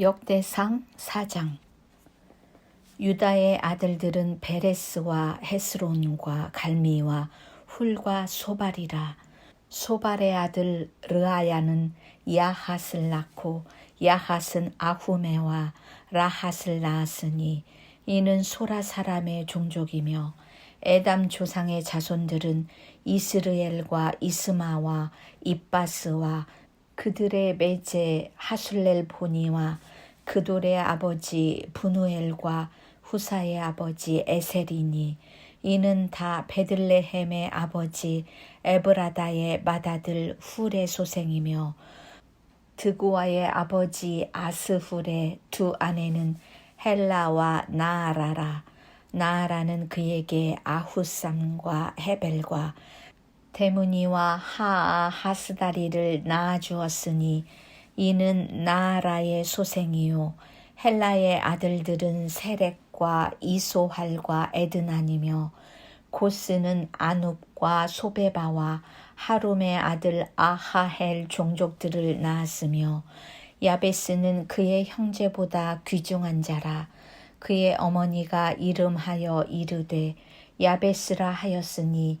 역대상 4장. 유다의 아들들은 베레스와 헤스론과 갈미와 훌과 소발이라. 소발의 아들 르아야는 야핫을 낳고 야핫은 아후메와 라핫을 낳았으니 이는 소라 사람의 종족이며 에담 조상의 자손들은 이스르엘과 이스마와 입바스와 그들의 매제 하술렐 보니와 그돌의 아버지 분우엘과 후사의 아버지 에셀이니 이는 다 베들레헴의 아버지 에브라다의 맏아들 훌의 소생이며 드고아의 아버지 아스훌의 두 아내는 헬라와 나아라라. 나아라는 그에게 아후삼과 헤벨과 데무니와 하아 하스다리를 낳아주었으니 이는 나아라의 소생이요. 헬라의 아들들은 세렉과 이소할과 에드난이며 고스는 아눕과 소베바와 하rum의 아들 아하헬 종족들을 낳았으며 야베스는 그의 형제보다 귀중한 자라. 그의 어머니가 이름하여 이르되 야베스라 하였으니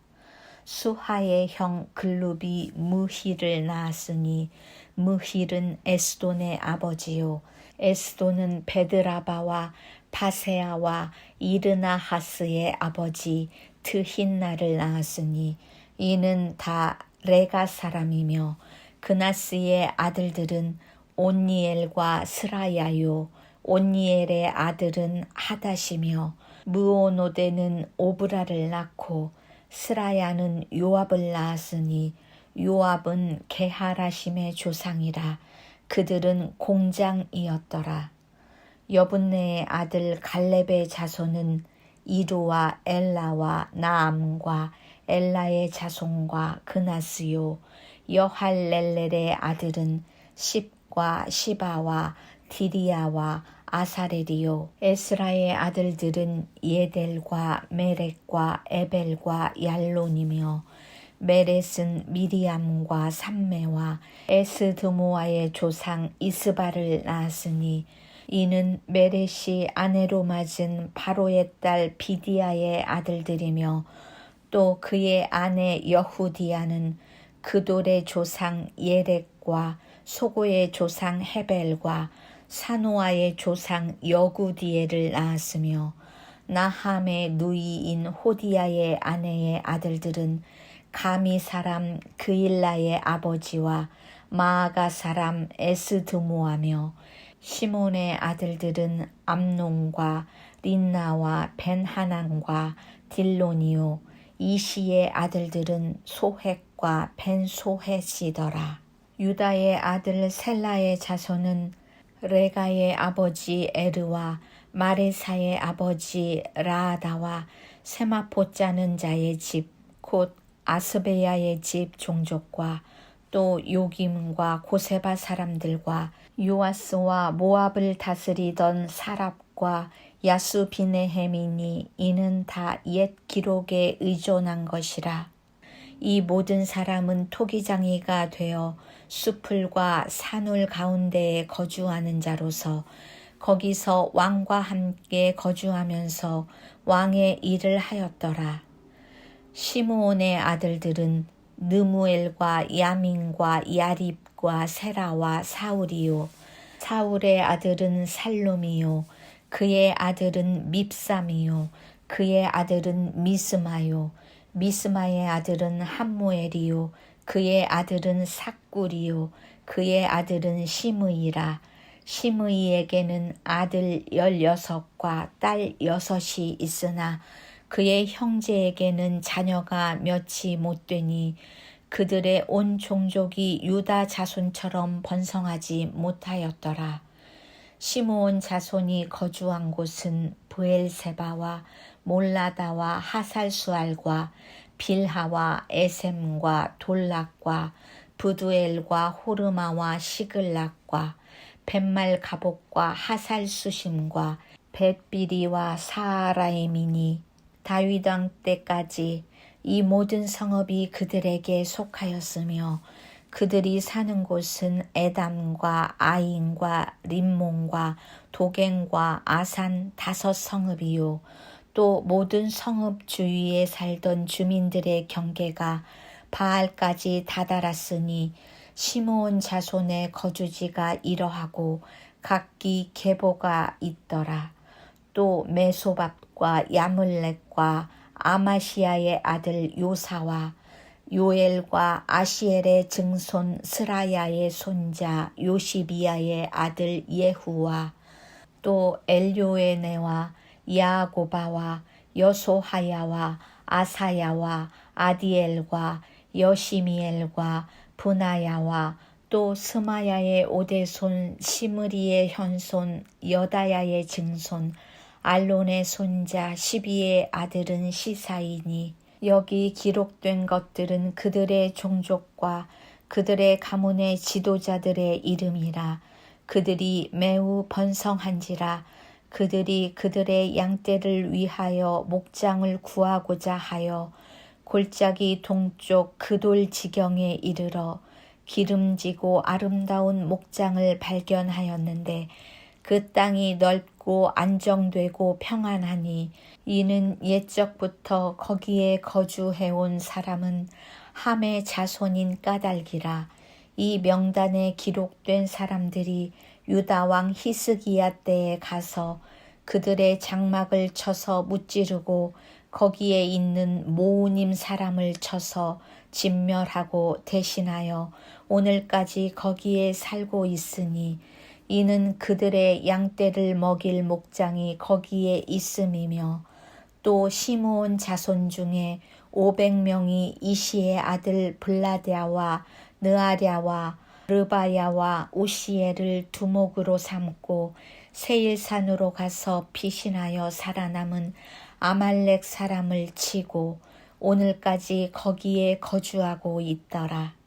수하의 형 글룹이 무힐을 낳았으니 무힐은 에스돈의 아버지요. 에스돈은 베드라바와 바세아와 이르나하스의 아버지 트힌나를 낳았으니 이는 다 레가 사람이며 그나스의 아들들은 온니엘과 스라야요. 온니엘의 아들은 하다시며 무오노데는 오브라를 낳고 스라야는 요압을 낳았으니 요압은 게하라심의 조상이라 그들은 공장이었더라. 여분네의 아들 갈렙의 자손은 이루와 엘라와 나암과 엘라의 자손과 그나스요 여할렐렐의 아들은 십과 시바와 디리아와 아사레리요 에스라의 아들들은 예델과 메렉과 에벨과 얄론이며 메렛은 미리암과 삼메와 에스드모아의 조상 이스바를 낳았으니 이는 메렛이 아내로 맞은 바로의 딸 비디아의 아들들이며 또 그의 아내 여후디아는 그돌의 조상 예렉과 소고의 조상 헤벨과 사노아의 조상 여구디에를 낳았으며 나함의 누이인 호디아의 아내의 아들들은 가미 사람 그일라의 아버지와 마아가 사람 에스드모하며 시몬의 아들들은 암농과 린나와 벤하난과 딜로니오 이시의 아들들은 소헷과 벤소헷이더라. 유다의 아들 셀라의 자손은 레가의 아버지 에르와 마레사의 아버지 라아다와 세마포 짜는 자의 집, 곧 아스베야의 집 종족과 또 요김과 고세바 사람들과 요아스와 모압을 다스리던 사랍과 야수 비네헤민이 이는 다 옛 기록에 의존한 것이라. 이 모든 사람은 토기장이가 되어 수풀과 산울 가운데에 거주하는 자로서 거기서 왕과 함께 거주하면서 왕의 일을 하였더라. 시므온의 아들들은 느무엘과 야민과 야립과 세라와 사울이요. 사울의 아들은 살롬이요. 그의 아들은 밉삼이요. 그의 아들은 미스마요. 미스마의 아들은 함무엘이요. 그의 아들은 삭굴이요 그의 아들은 시므이라 시므이에게는 아들 열여섯과 딸 여섯이 있으나 그의 형제에게는 자녀가 몇이 못 되니 그들의 온 종족이 유다 자손처럼 번성하지 못하였더라. 시므온 자손이 거주한 곳은 브엘세바와 몰라다와 하살수알과 빌하와 에셈과 돌락과 부두엘과 호르마와 시글락과 벤말 가복과 하살수심과 벳비리와 사하라임이니 다윗 왕 때까지 이 모든 성읍이 그들에게 속하였으며 그들이 사는 곳은 에담과 아인과 림몬과 도갱과 아산 다섯 성읍이요 또 모든 성읍 주위에 살던 주민들의 경계가 바알까지 다다랐으니 시므온 자손의 거주지가 이러하고 각기 계보가 있더라. 또 메소밥과 야물렉과 아마시아의 아들 요사와 요엘과 아시엘의 증손 스라야의 손자 요시비야의 아들 예후와 또 엘요에네와 야고바와 여소하야와 아사야와 아디엘과 여시미엘과 분하야와 또 스마야의 오대손 시므리의 현손 여다야의 증손 알론의 손자 시비의 아들은 시사이니 여기 기록된 것들은 그들의 종족과 그들의 가문의 지도자들의 이름이라. 그들이 매우 번성한지라. 그들이 그들의 양떼를 위하여 목장을 구하고자 하여 골짜기 동쪽 그돌 지경에 이르러 기름지고 아름다운 목장을 발견하였는데 그 땅이 넓고 안정되고 평안하니 이는 옛적부터 거기에 거주해온 사람은 함의 자손인 까닭이라. 이 명단에 기록된 사람들이 유다 왕 히스기야 때에 가서 그들의 장막을 쳐서 무찌르고 거기에 있는 모우님 사람을 쳐서 진멸하고 대신하여 오늘까지 거기에 살고 있으니 이는 그들의 양떼를 먹일 목장이 거기에 있음이며 또 시므온 자손 중에 오백 명이 이시의 아들 블라데아와 느아랴와 르바야와 우시엘을 두목으로 삼고 세일산으로 가서 피신하여 살아남은 아말렉 사람을 치고 오늘까지 거기에 거주하고 있더라.